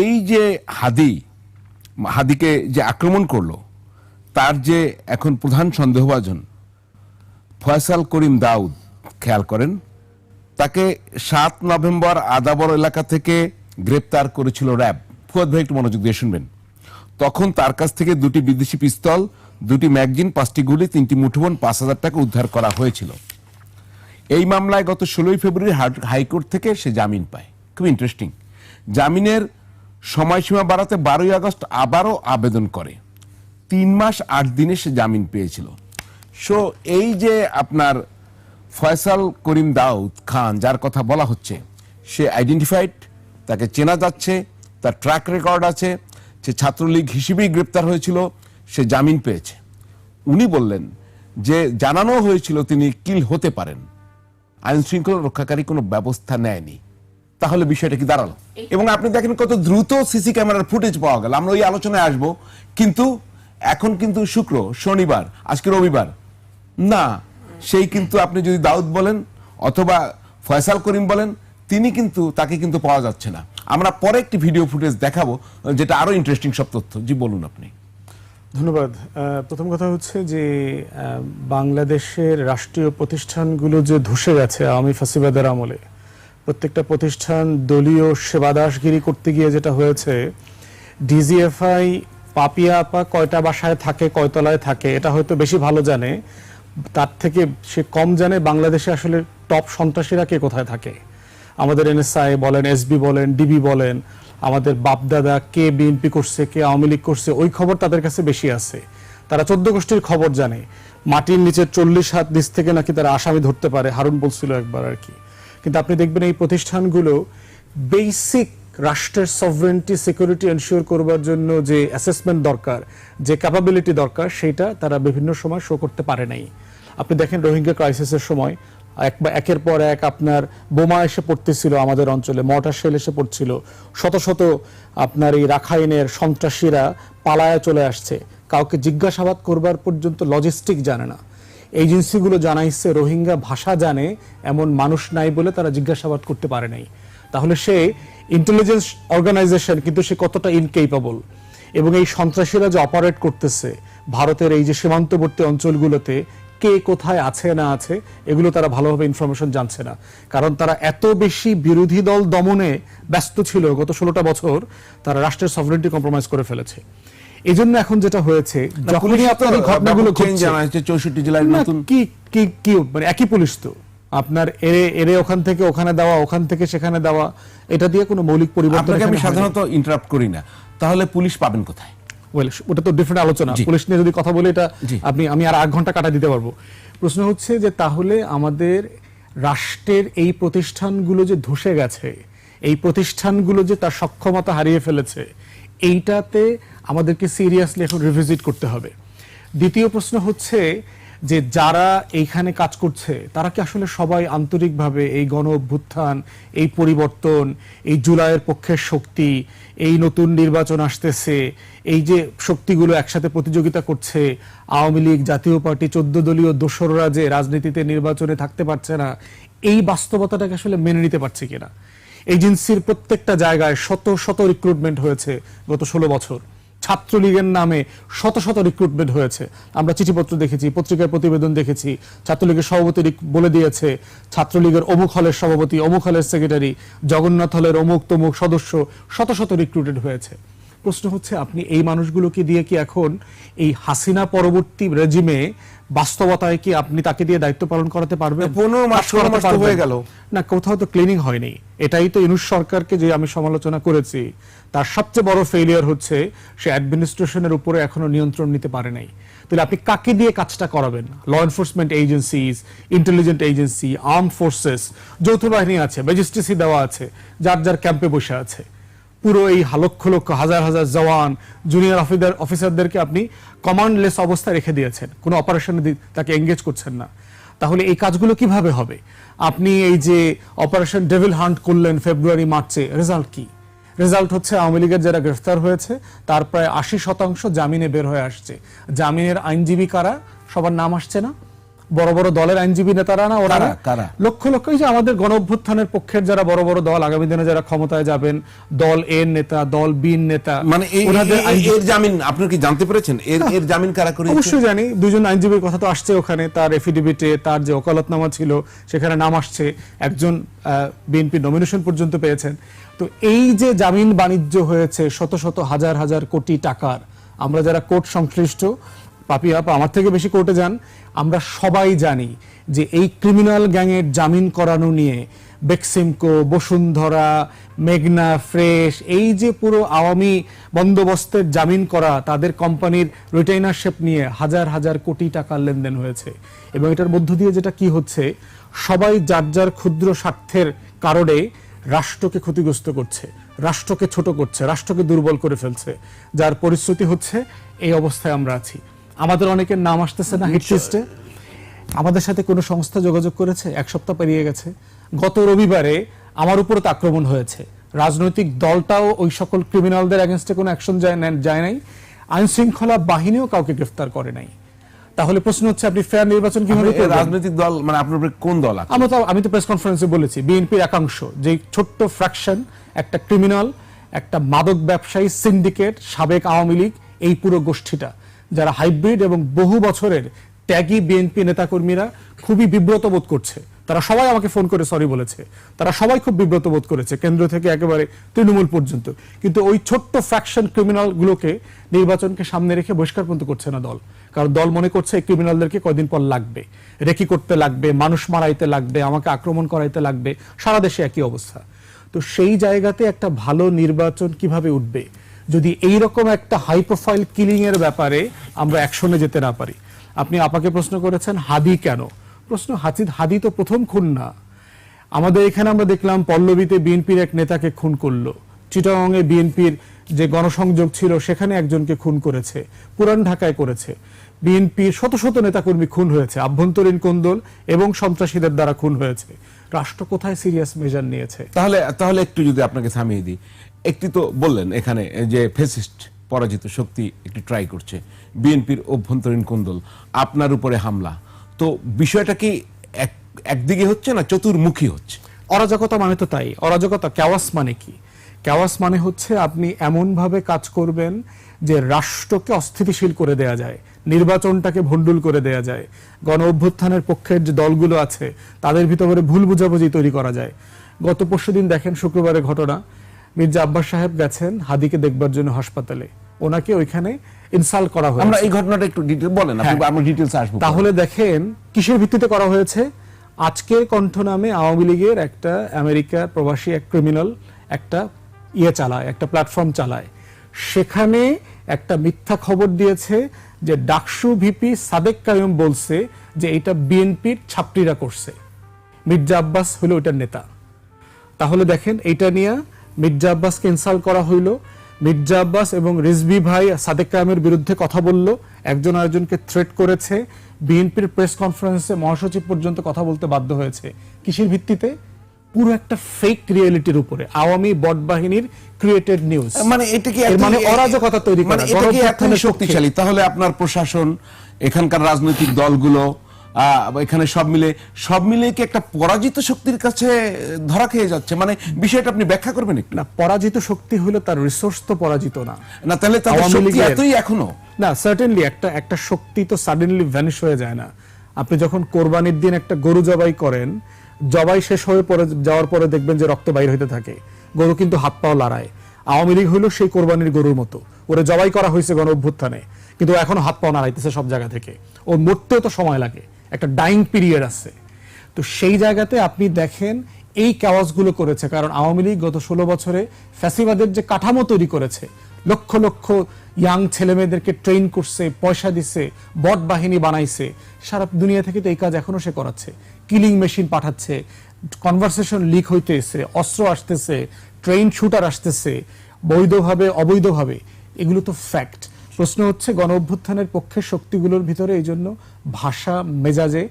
এই যে হাদি, হাদিকে যে আক্রমণ করল, তার যে এখন প্রধান সন্দেহভাজন ফয়সাল করিম দাউদ, খেয়াল করেন, তাকে সাত নভেম্বর আদাবর এলাকা থেকে গ্রেপ্তার করেছিল র্যাব। ফুয়াদ ভাই, একটু মনোযোগ দিয়ে শুনবেন। তখন তার কাছ থেকে দুটি বিদেশি পিস্তল, দুটি ম্যাগজিন, পাঁচটি গুলি, তিনটি মুঠোফোন, পাঁচ হাজার টাকা উদ্ধার করা হয়েছিল। এই মামলায় গত ষোলোই ফেব্রুয়ারি হাইকোর্ট থেকে সে জামিন পায়। খুব ইন্টারেস্টিং জামিনের সময়সীমা বাড়াতে বারোই আগস্ট আবারও আবেদন করে। তিন মাস আট দিনে সে জামিন পেয়েছিল। সো, এই যে আপনার ফয়সাল করিম দাউদ খান, যার কথা বলা হচ্ছে, সে আইডেন্টিফাইড, তাকে চেনা যাচ্ছে, তার ট্র্যাক রেকর্ড আছে, সে ছাত্রলীগ হিসেবেই গ্রেপ্তার হয়েছিল, সে জামিন পেয়েছে। উনি বললেন যে জানানো হয়েছিল তিনি কিল হতে পারেন। আইন শৃঙ্খলা রক্ষাকারী কোনো ব্যবস্থা নেয়নি। তাহলে বিষয়টা কি দাঁড়াল? এবং আপনি দেখেন কত দ্রুত সিসি ক্যামেরার ফুটেজ পাওয়া গেল। আমরা ওই আলোচনায় আসব। কিন্তু এখন কিন্তু শুক্র শনিবার আজকে রবিবার। না সেই কিন্তু আপনি যদি দাউদ বলেন অথবা ফয়সাল করিম বলেন তিনি কিন্তু তাকে কিন্তু পাওয়া যাচ্ছে না। আমরা পরে একটি ভিডিও ফুটেজ দেখাবো যেটা আরও ইন্টারেস্টিং সব তথ্য। জি বলুন আপনি। ধন্যবাদ। আহ, প্রথম কথা হচ্ছে যে আহ, বাংলাদেশের রাষ্ট্রীয় প্রতিষ্ঠানগুলো যে ধসে গেছে আওয়ামী ফাসিবাদের আমলে প্রত্যেকটা প্রতিষ্ঠান দলীয় সেবাদাসগিরি করতে গিয়ে যেটা হয়েছে, ডিজিএফআই পাপিয়া আপা কয়টা বাসায় থাকে, কয়তলায় থাকে, এটা হয়তো বেশি ভালো জানে। তার থেকে সে কম জানে বাংলাদেশে আসলে টপ সন্ত্রাসীরা কে কোথায় থাকে। আমাদের এনএসআই বলেন, এসবি বলেন, ডিবি বলেন, আমাদের বাপদাদা কে বিএনপি করছে, কে আওয়ামী লীগ করছে, ওই খবর তাদের কাছে বেশি আছে। তারা চোদ্দ গোষ্ঠীর খবর জানে। মাটির নিচে চল্লিশ হাত নিচ থেকে নাকি তারা আসামি ধরতে পারে, হারুন বলছিল একবার আর কি। কিন্তু আপনি দেখবেন এই প্রতিষ্ঠানগুলো বেসিক রাষ্ট্রের সভরেন্টি সিকিউরিটি এনশিওর করবার জন্য যে অ্যাসেসমেন্ট দরকার, যে ক্যাপাবিলিটি দরকার, সেটা তারা বিভিন্ন সময় শো করতে পারে নাই। আপনি দেখেন রোহিঙ্গা ক্রাইসিসের সময়, এক বা একের পর এক আপনার বোমা এসে পড়তেছিল আমাদের অঞ্চলে মর্টার শেল এসে পড়ছিল, শত শত আপনার এই রাখাইনের সন্ত্রাসীরা পালায়া চলে আসছে। কাউকে জিজ্ঞাসাবাদ করবার পর্যন্ত লজিস্টিক জানে না। এজেন্সিগুলো জানাইছে, রোহিঙ্গা ভাষা জানে, এমন মানুষ নাই বলে তারা জিজ্ঞাসাবাদ করতে পারে নাই। তাহলে সে ইন্টেলিজেন্স অর্গানাইজেশন কিন্তু সে কতটা ইনকেপেবল এবং এই সন্ত্রাসীরা যে অপারেট করতেছে, ভারতের এই যে সীমান্তবর্তী অঞ্চলগুলোতে, কে কোথায় আছে না আছে, এগুলো তারা ভালোভাবে ইনফরমেশন জানছে না। কারণ তারা এত বেশি বিরোধী দল দমনে ব্যস্ত ছিল, গত ষোলোটা বছর তারা রাষ্ট্রের সভরেন্টি কম্প্রোমাইজ করে ফেলেছে। এই জন্য এখন যেটা হয়েছে যখনই আপনার ঘটনাগুলো চেঞ্জ জানা যাচ্ছে চৌষট্টি জেলায় নতুন কি কি কি মানে একই পুলিশ তো। আপনার এরে এরে ওখান থেকে ওখানে দেওয়া ওখান থেকে সেখানে দেওয়া এটা দিয়ে কোনো মৌলিক পরিবর্তন আপনাকে আমি সাধারণত ইন্টারাপ্ট করি না। তাহলে পুলিশ পাবেন কোথায়? ওয়েল ওটা তো ডিফারেন্ট আলোচনা। পুলিশ নিয়ে যদি কথা বলি এটা আপনি আমি আর আট ঘণ্টা কাটা দিতে পারব। প্রশ্ন হচ্ছে যে তাহলে আমাদের রাষ্ট্রের এই প্রতিষ্ঠানগুলো যে ধসে গেছে এই প্রতিষ্ঠানগুলো যে তার সক্ষমতা হারিয়ে ফেলেছে এইটাতে আমাদেরকে সিরিয়াসলি এখন রিভিজিট করতে হবে। দ্বিতীয় প্রশ্ন হচ্ছে যে যারা এইখানে কাজ করছে, তারা কি আসলে সবাই আন্তরিকভাবে এই গণ অভ্যুত্থান, এই পরিবর্তন, এই জুলাইয়ের পক্ষের শক্তি, এই নতুন নির্বাচন আসতেছে, এই যে শক্তিগুলো একসাথে প্রতিযোগিতা করছে, আওয়ামী লীগ, জাতীয় পার্টি, চোদ্দ দলীয় দোসররা যে রাজনীতিতে নির্বাচনে থাকতে পারছে না, এই বাস্তবতাটাকে আসলে মেনে নিতে পারছে কিনা? এজেন্সির প্রত্যেকটা জায়গায় শত শত রিক্রুটমেন্ট হয়েছে গত ষোলো বছর। ছাত্রলীগের নামে শত শত রিক্রুটমেন্ট হয়েছে। আমরা চিঠিপত্র দেখেছি, পত্রিকার প্রতিবেদন দেখেছি, ছাত্রলীগের সভাপতি বলে দিয়েছে, ছাত্রলীগের অমুক হলের সভাপতি, অমুক হলের সেক্রেটারি জগন্নাথ হলের অমুক তমুক সদস্য, শত শত রিক্রুটেড হয়েছে। প্রশ্ন হচ্ছে, আপনি এই মানুষগুলোকে দিয়ে কি এখন এই হাসিনা পরবর্তী রেজিমে বাস্তবতায় কি আপনি তাকে দিয়ে দায়িত্ব পালন করাতে পারবেন? পনেরো মাস, হয়ে গেল। না কোথাও তো ক্লিনিং হয়নি। এটাই তো ইনুস সরকারকে যে আমি সমালোচনা করেছি তার সবচেয়ে বড় ফেলিয়ার হচ্ছে সে অ্যাডমিনিস্ট্রেশনের উপরে এখনও নিয়ন্ত্রণ নিতে পারে নাই। তাহলে আপনি কাকে দিয়ে কাজটা করাবেন? Law enforcement agencies intelligent agency arm forces যৌথ বাহিনী আছে ম্যাজিস্ট্রেসি দেওয়া আছে যার যার ক্যাম্পে বসে আছে। পুরো এই লক্ষ লক্ষ, হাজার হাজার জওয়ান জুনিয়র অফিসার অফিসারদেরকে আপনি কমান্ডলেস অবস্থায় রেখে দিয়েছেন। কোনো অপারেশনে তাকে এঙ্গেজ করছেন না। তাহলে এই কাজগুলো কীভাবে হবে? আপনি এই যে অপারেশন ডেভিল হান্ট করলেন ফেব্রুয়ারি মার্চে রেজাল্ট কি? রেজাল্ট হচ্ছে আওয়ামী লীগের যারা গ্রেফতার হয়েছে, তার প্রায় আশি শতাংশ জামিনে বের হয়ে আসছে। জামিনের আইনজীবী কারা? সবার নাম আসছে না? বড় বড় দলের আইনজীবী নেতারা না ওরা কারা? কারা? লক্ষ লক্ষ যে আমাদের গণ অভ্যুত্থানের পক্ষের যারা বড় বড় দল আগামী দিনে যারা ক্ষমতায় যাবেন দল এর নেতা দল বিন নেতা মানে ওনাদের এর জামিন আপনি কি জানতে পেরেছেন এর এর জামিন কারা করেছে অবশ্যই জানি দুজন আইনজীবীর কথা তো আসছে ওখানে তার এফিডেভিটে তার যে ওকালতনামা ছিল সেখানে নাম আসছে একজন বিএনপি নমিনেশন পর্যন্ত পেয়েছেন তো এই যে জামিন বাণিজ্য হয়েছে শত শত হাজার হাজার কোটি টাকার আমরা যারা কোর্ট সংশ্লিষ্ট পাপি আপা আমার থেকে বেশি কোর্টে যান আমরা সবাই জানি যে এই ক্রিমিনাল গ্যাংয়ের জামিন করানো নিয়ে বেক্সিমকো, বসুন্ধরা, মেঘনা, ফ্রেশ, এই যে পুরো আওয়ামী বন্দোবস্তের জামিন করা, তাদের কোম্পানির রিটেইনারশিপ নিয়ে হাজার হাজার কোটি টাকার লেনদেন হয়েছে। এবং এটার মধ্য দিয়ে যেটা কি হচ্ছে, সবাই যার যার ক্ষুদ্র স্বার্থের কারণে রাষ্ট্রকে ক্ষতিগ্রস্ত করছে, রাষ্ট্রকে ছোট করছে, রাষ্ট্রকে দুর্বল করে ফেলছে। যার পরিস্থিতি হচ্ছে, এই অবস্থায় আমরা আছি। আমাদের অনেকের নাম আসতেছে না হিট লিস্টে আমাদের সাথে কোনো সংস্থা যোগাযোগ করেছে? এক সপ্তাহ পেরিয়ে গেছে। গত রবিবারে আমার উপর তো আক্রমণ হয়েছে। রাজনৈতিক দলটাও ওই সকল ক্রিমিনালদের এগেনস্টে কোনো অ্যাকশন যায় নাই। আইন শৃঙ্খলা বাহিনীও কাউকে গ্রেফতার করে নাই। তাহলে প্রশ্ন হচ্ছে আপনি ফেয়ার নির্বাচন কীভাবে রাজনৈতিক দল মানে আপনার উপরে কোন দল আমরা তো আমি তো প্রেস কনফারেন্সে বলেছি বিএনপির একাংশ। যে ছোট্ট ফ্র্যাকশন একটা ক্রিমিনাল একটা মাদক ব্যবসায়ী সিন্ডিকেট সাবেক আওয়ামী লীগ এই পুরো গোষ্ঠীটা। যারা হাইব্রিড এবং বহু বছরের ত্যাগী বিএনপি নেতাকর্মীরা খুবই বিব্রত বোধ করছে। তারা সবাই আমাকে ফোন করে সরি বলেছে। তারা সবাই খুব বিব্রত বোধ করেছে, কেন্দ্র থেকে একেবারে তৃণমূল পর্যন্ত। কিন্তু ওই ছোট্ট ফ্র্যাকশন ক্রিমিনাল গুলোকে নির্বাচনকে সামনে রেখে বহিষ্কার পর্যন্ত করছে না দল। কারণ দল মনে করছে এই ক্রিমিনালদেরকে কয়দিন পর লাগবে। রেকি করতে লাগবে, মানুষ মারাইতে লাগবে, আমাকে আক্রমণ করাইতে লাগবে, সারা দেশে একই অবস্থা। তো সেই জায়গাতে একটা ভালো নির্বাচন কীভাবে উঠবে? যদি এই রকম একটা হাই প্রোফাইল কিলিং এর ব্যাপারে আমরা অ্যাকশনে যেতে না পারি। আপনি আপাকে প্রশ্ন করেছেন, হাদি কেন? প্রশ্ন, হাসিদ, হাদি তো প্রথম খুন না আমাদের এখানে আমরা দেখলাম পল্লবীতে বিএনপির এক নেতাকে খুন করল। চিটাগংয়ে বিএনপির যে গণসংযোগ ছিল, সেখানে একজনকে খুন করেছে, পুরান ঢাকায় করেছে। বিএনপির শত শত নেতাকর্মী খুন হয়েছে, আভ্যন্তরীণ কোন্দল এবং সন্ত্রাসীদের দ্বারা খুন হয়েছে। রাষ্ট্র কোথায় সিরিয়াস মেজার নিয়েছে? তাহলে তাহলে একটু যদি আপনাকে থামিয়ে দিই। একটি তো বললেন এখানে যে ফেসিস্ট পরাজিত শক্তি একটি ট্রাই করছে বিএনপির অভ্যন্তরীণ কোন্দল আপনার উপরে হামলা। তো বিষয়টা কি এক- একদিকে হচ্ছে না চতুর্মুখী হচ্ছে? অরাজকতা মানে তো তাই। অরাজকতা ক্যাওয়াস মানে কি? ক্যাওয়াস মানে হচ্ছে আপনি এমনভাবে কাজ করবেন যে রাষ্ট্রকে অস্থিতিশীল করে দেয়া যায়। নির্বাচনটাকে ভণ্ডুল করে দেয়া যায়। গণ অভ্যুত্থানের পক্ষের যে দলগুলো আছে তাদের ভিতরে ভুল বুঝাবুঝি তৈরি করা যায়। গত পরশুদিন দেখেন শুক্রবারের ঘটনা। মির্জা আব্বাস সাহেব গেছেন হাদিকে দেখবার জন্য হাসপাতালে। ওনাকে ওইখানে ইনসাল্ট করা হয়েছে। আমরা এই ঘটনাটা একটু ডিটেল বলেন আপনি হ্যাঁ। আমরা ডিটেলস আসব। তাহলে দেখেন কিসের ভিত্তিতে করা হয়েছে? আজকের কণ্ঠ নামে আওয়ামী লীগের একটা আমেরিকার প্রবাসী এক ক্রিমিনাল একটা ইয়ে চালায় একটা প্ল্যাটফর্ম চালায়। সেখানে একটা মিথ্যা খবর দিয়েছে যে ডাকসু ভিপি সাদেক কায়ুম বলছে যে এটা বিএনপির ছাত্রীরা করছে। মির্জা আব্বাস হলো ওইটার নেতা। তাহলে দেখেন এইটা নিয়ে মির্জা আব্বাসকে ইনসাল্ট করা হইল। মির্জা আব্বাস এবং রিজভি ভাই সাদেক কায়ামের বিরুদ্ধে কথা বলল। একজন আরেকজনকে থ্রেট করেছে। বিএনপির প্রেস কনফারেন্সে মহাসচিব পর্যন্ত কথা বলতে বাধ্য হয়েছে। কিসের ভিত্তিতে? পুরো একটা ফেক রিয়েলিটির উপরে। আওয়ামী বট বাহিনীর ক্রিয়েটেড নিউজ মানে এটা কি মানে অরাজকতা তৈরি মানে এটা কি গণঅভ্যুত্থানের শক্তিশালী? তাহলে আপনার প্রশাসন এখানকার রাজনৈতিক দলগুলো এখানে সব মিলে সব মিলে কি একটা পরাজিত শক্তির কাছে ধরা খেয়ে যাচ্ছে? মানে বিষয়টা আপনি ব্যাখ্যা করবেন একটু। না পরাজিত শক্তি হলো তার রিসোর্স তো পরাজিত না। না তাহলে আওয়ামী শক্তি এতই এখনও। না সার্টেনলি একটা একটা শক্তি তো সাডেনলি ভ্যানিশ হয়ে যায় না। আপনি যখন কোরবানির দিন একটা গরু জবাই করেন জবাই শেষ হয়ে পরে যাওয়ার পরে দেখবেন যে রক্ত বাইর হইতে থাকে। গরু কিন্তু হাত পাও লড়ায়। আওয়ামী লীগ হইল সেই কোরবানির গরুর মতো। ওরে জবাই করা হয়েছে গণ অভ্যুত্থানে কিন্তু এখনও হাত পাও নাড়াইতেছে সব জায়গা থেকে। ও মরতেও তো সময় লাগে। একটা ডাইং পিরিয়ড আছে। তো সেই জায়গাতে আপনি দেখেন এই কাওয়াজগুলো করেছে। কারণ আওয়ামী লীগ গত ষোলো বছরে ফ্যাসিবাদের যে কাঠামো তৈরি করেছে, লক্ষ লক্ষ ইয়াং ছেলেমেয়েদেরকে ট্রেন করছে, পয়সা দিছে, বট বাহিনী বানাইছে, সারা দুনিয়া থেকে তো এই কাজ এখনও সে করাচ্ছে। কিলিং মেশিন পাঠাচ্ছে কনভারসেশন লিক হইতেছে, অস্ত্র আসতেছে ট্রেন শুটার আসতেছে, বৈধভাবে, অবৈধভাবে, এগুলো তো ফ্যাক্ট প্রশ্ন হচ্ছে, গণ অভ্যুত্থানের পক্ষে শক্তিগুলোর ভিতরে এই জন্য ভাষা, মেজাজে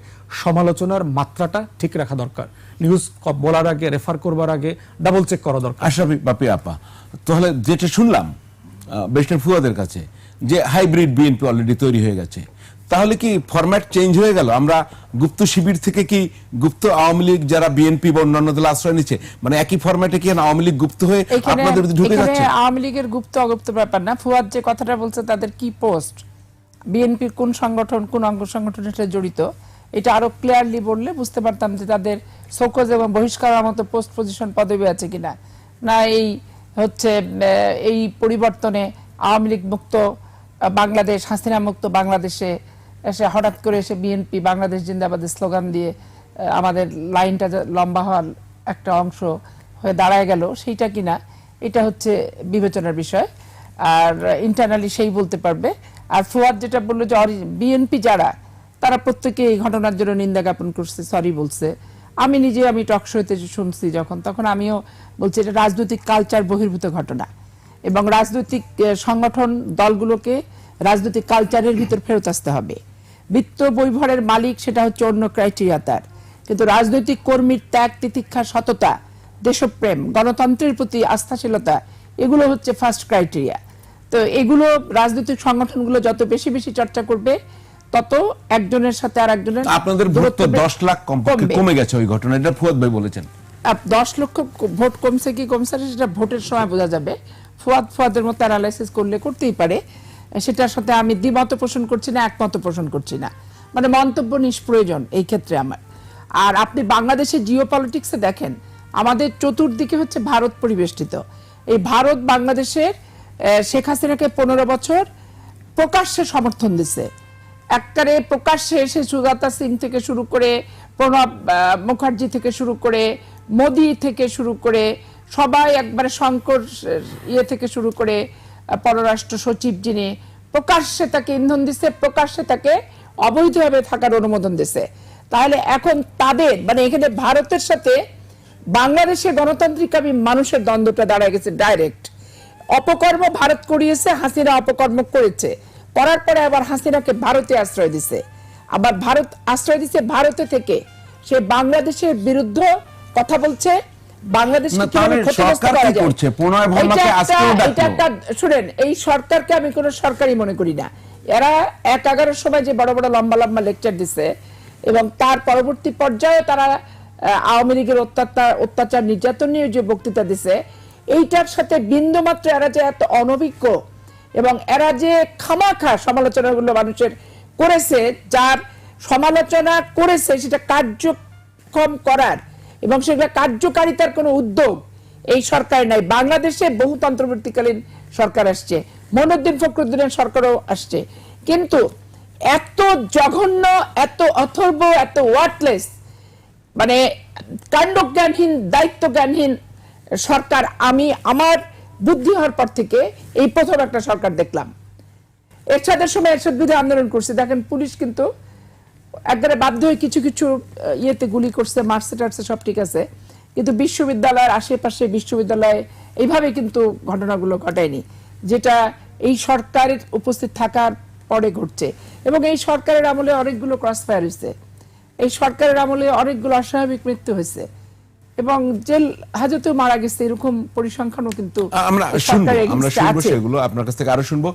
সমালোচনার মাত্রাটা ঠিক রাখা দরকার। নিউজ বলার আগে রেফার করবার আগে ডাবল চেক করা দরকার। আশরাফি বাপি, আপা, তাহলে যেটা শুনলাম বেস্টার্ন ফুয়াদের কাছে, যে হাইব্রিড বিএনপি অলরেডি তৈরি হয়ে গেছে তাহলে কি ফরম্যাট চেঞ্জ হয়ে গেল? আমরা গুপ্ত শিবির থেকে কি গুপ্ত আওয়ামী লীগ যারা বিএনপি বা অন্যান্য দল আশ্রয় নিচ্ছে মানে একই ফরম্যাটে কি আওয়ামী লীগ গুপ্ত হয়ে আপনাদের ঢুকে যাচ্ছে? আওয়ামী লীগের গুপ্ত অগুপ্ত ব্যাপার না। ফুয়াদ যে কথাটা বলছে তাদের কি পোস্ট বিএনপির কোন সংগঠন কোন অঙ্গ সংগঠনের সাথে জড়িত? এটা আরও ক্লিয়ারলি বললে বুঝতে পারতাম যে তাদের শোকজ এবং বহিষ্কারের মতো পোস্ট পজিশন পদবি আছে কিনা। না এই হচ্ছে এই পরিবর্তনে আওয়ামী লীগ মুক্ত বাংলাদেশ হাসিনা মুক্ত বাংলাদেশে এসে হঠাৎ করে এসে বিএনপি, বাংলাদেশ জিন্দাবাদের স্লোগান দিয়ে আমাদের লাইনটা লম্বা হওয়ার একটা অংশ হয়ে দাঁড়ায় গেল, সেইটা কিনা, এটা হচ্ছে বিবেচনার বিষয়। আর ইন্টারনালি সেই বলতে পারবে। আর ফুয়াদ যেটা বলল যে বিএনপি যারা, তারা প্রত্যেকে এই ঘটনার জন্য নিন্দা জ্ঞাপন করছে সরি বলছে। আমি নিজে, আমি টক শোতে শুনছি যখন, তখন আমিও বলছি এটা রাজনৈতিক কালচার বহির্ভূত ঘটনা। এবং রাজনৈতিক সংগঠন দলগুলোকে রাজনৈতিক কালচারের ভিতর ফেরত আসতে হবে। বিত্ত বৈভরের মালিক সেটা হচ্ছে অন্য ক্রাইটেরিয়া তার। কিন্তু রাজনৈতিক কর্মীর ত্যাগ তিতিক্ষা সততা দেশপ্রেম গণতন্ত্রের প্রতি আস্থাশীলতা এগুলো হচ্ছে ফার্স্ট ক্রাইটেরিয়া তো এগুলো রাজনৈতিক সংগঠনগুলো যত বেশি বেশি চর্চা করবে তত একজনের সাথে আর একজনের আপনাদের ভোট তো দশ লাখ কমবে। কমে গেছে ওই ঘটনা এটা ফুয়াদ ভাই বলেছেন। দশ লক্ষ ভোট কমছে কি কমছে সেটা ভোটের সময় বোঝা যাবে। ফুয়াদ ফুয়াদের মতো অ্যানালাইসিস করলে করতেই পারে। সেটার সাথে আমি দ্বিমত পোষণ করছি না, একমত পোষণ করছি না। মানে মন্তব্য নিষ্প্রয়োজন এই ক্ষেত্রে আমার। আর আপনি বাংলাদেশের জিও পলিটিক্সে দেখেন, আমাদের চতুর্দিকে হচ্ছে ভারত পরিবেষ্টিত। এই ভারত বাংলাদেশের শেখ হাসিনাকে পনেরো বছর প্রকাশ্যে সমর্থন দিছে। একটারে প্রকাশ্যে এসে সুজাতা সিং থেকে শুরু করে, প্রণব মুখার্জি থেকে শুরু করে, মোদি থেকে শুরু করে, সবাই একবারে শঙ্কর ইয়ে থেকে শুরু করে পররাষ্ট্র সচিব যিনি প্রকাশ্যে তাকে ইন্ধন দিছে, প্রকাশ্যে তাকে অবৈধভাবে থাকার অনুমোদন দিছে। তাহলে এখন তাদের মানে এখানে ভারতের সাথে বাংলাদেশের গণতান্ত্রিকামী মানুষের দ্বন্দ্বটা দাঁড়ায় গেছে ডাইরেক্ট অপকর্ম ভারত করিয়েছে, হাসিনা অপকর্ম করেছে। করার পরে আবার হাসিনাকে ভারতে আশ্রয় দিছে। আবার ভারত, আশ্রয় দিছে ভারতে থেকে। সে বাংলাদেশের বিরুদ্ধে কথা বলছে বাংলাদেশকে না, কীভাবে তাহলে ক্ষতিগ্রস্ত সরকার করা কি যায়। করছে? প্রণয় ভাবনাকে এটা একটা- আজকেও ডাকলো। এটা একটা শুনেন এই সরকারকে আমি কোনো সরকারি মনে করি না এরা এক এগারোর সময় যে বড় বড় লম্বা লম্বা লেকচার দিছে এবং তার পরবর্তী পর্যায়ে তারা আওয়ামী লীগের অত্যাচার অত্যাচার নির্যাতন নিয়ে যে বক্তৃতা দিছে এইটার সাথে বিন্দুমাত্র এরা যে এত অনভিজ্ঞ এবং এরা যে খামাখা সমালোচনাগুলো মানুষের করেছে যার সমালোচনা করেছে সেটা কার্যক্ষম করার এবং সেটা কার্যকারিতার কোনো উদ্যোগ এই সরকার নাই। বাংলাদেশে বহুতন্ত্রবর্তীকালীন সরকার আসছে, মনুদ্দিন ফখরুদ্দিনের সরকারও আসছে। কিন্তু এত জঘন্য, এত অথর্ব, এত ওয়ার্টলেস মানে কাণ্ডজ্ঞানহীন দায়িত্ব জ্ঞানহীন সরকার আমি আমার বুদ্ধি হওয়ার পর থেকে এই প্রথম একটা সরকার দেখলাম। এরশাদের সময় এরশাদ বিরুদ্ধে আন্দোলন করছে। দেখেন পুলিশ কিন্তু একবারে বাধ্য হয়ে কিছু কিছু ইয়েতে গুলি করছে মারছে টারছে সব ঠিক আছে। কিন্তু বিশ্ববিদ্যালয়ের আশেপাশে বিশ্ববিদ্যালয়ে এইভাবে কিন্তু ঘটনাগুলো ঘটায়নি যেটা এই সরকারের উপস্থিত থাকার পরে ঘটছে। এবং এই সরকারের আমলে অনেকগুলো ক্রস ফায়ার হয়েছে। এই সরকারের আমলে অনেকগুলো অস্বাভাবিক মৃত্যু হয়েছে। এবং জেল হাজতেও মারা গেছে এরকম পরিসংখ্যানও কিন্তু আমরা শুনব আমরা শুনব সেগুলো আপনার কাছ থেকে আরও শুনব।